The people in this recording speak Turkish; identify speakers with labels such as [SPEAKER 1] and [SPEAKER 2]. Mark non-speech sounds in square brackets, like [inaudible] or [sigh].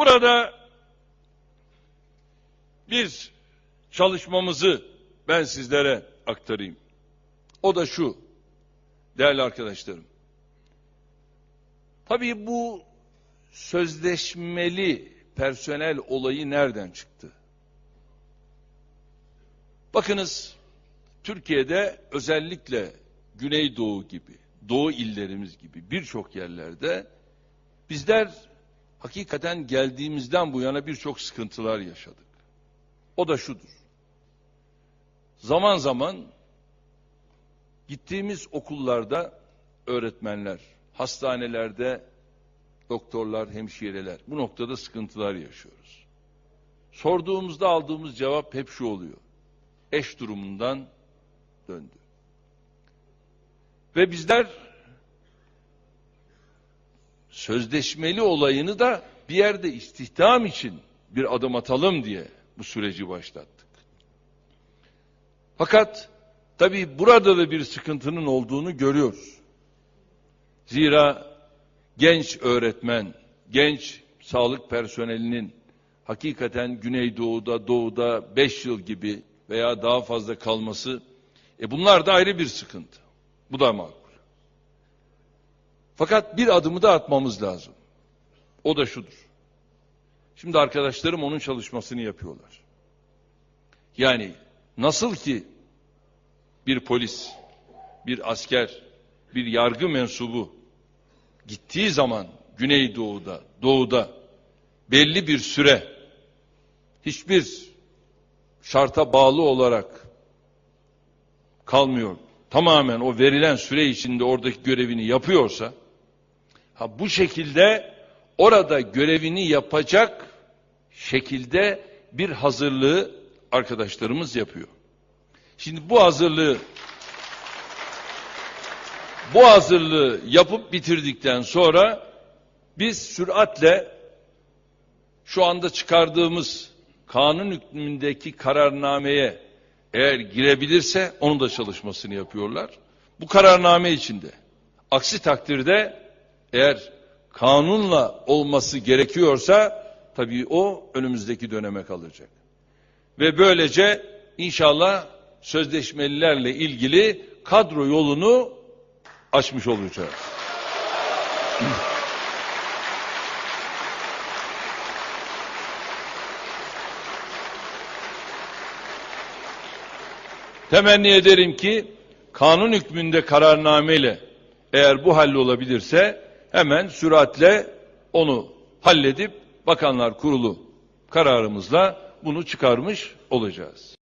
[SPEAKER 1] Burada bir çalışmamızı ben sizlere aktarayım. O da şu, değerli arkadaşlarım. Tabii bu sözleşmeli personel olayı nereden çıktı? Bakınız, Türkiye'de özellikle Güneydoğu gibi, Doğu illerimiz gibi birçok yerlerde bizler hakikaten geldiğimizden bu yana birçok sıkıntılar yaşadık. O da şudur. Zaman zaman gittiğimiz okullarda öğretmenler, hastanelerde doktorlar, hemşireler bu noktada sıkıntılar yaşıyoruz. Sorduğumuzda aldığımız cevap hep şu oluyor. Eş durumundan döndü. Ve bizler sözleşmeli olayını da bir yerde istihdam için bir adım atalım diye bu süreci başlattık. Fakat tabii burada da bir sıkıntının olduğunu görüyoruz. Zira genç öğretmen, genç sağlık personelinin hakikaten Güneydoğu'da, Doğu'da 5 yıl gibi veya daha fazla kalması, e bunlar da ayrı bir sıkıntı. Bu da makul. Fakat bir adımı da atmamız lazım. O da şudur. Şimdi arkadaşlarım onun çalışmasını yapıyorlar. Yani nasıl ki bir polis, bir asker, bir yargı mensubu gittiği zaman Güneydoğu'da, Doğu'da belli bir süre hiçbir şarta bağlı olarak kalmıyor. Tamamen o verilen süre içinde oradaki görevini yapıyorsa ha bu şekilde orada görevini yapacak şekilde bir hazırlığı arkadaşlarımız yapıyor. Şimdi bu hazırlığı bu hazırlığı yapıp bitirdikten sonra biz süratle şu anda çıkardığımız kanun hükmündeki kararnameye eğer girebilirse onun da çalışmasını yapıyorlar. Bu kararname içinde. Aksi takdirde eğer kanunla olması gerekiyorsa tabii o önümüzdeki döneme kalacak. Ve böylece inşallah sözleşmelilerle ilgili kadro yolunu açmış olacağız. [clears throat] Temenni ederim ki kanun hükmünde kararnameyle eğer bu hallolabilirse hemen süratle onu halledip Bakanlar Kurulu kararımızla bunu çıkarmış olacağız.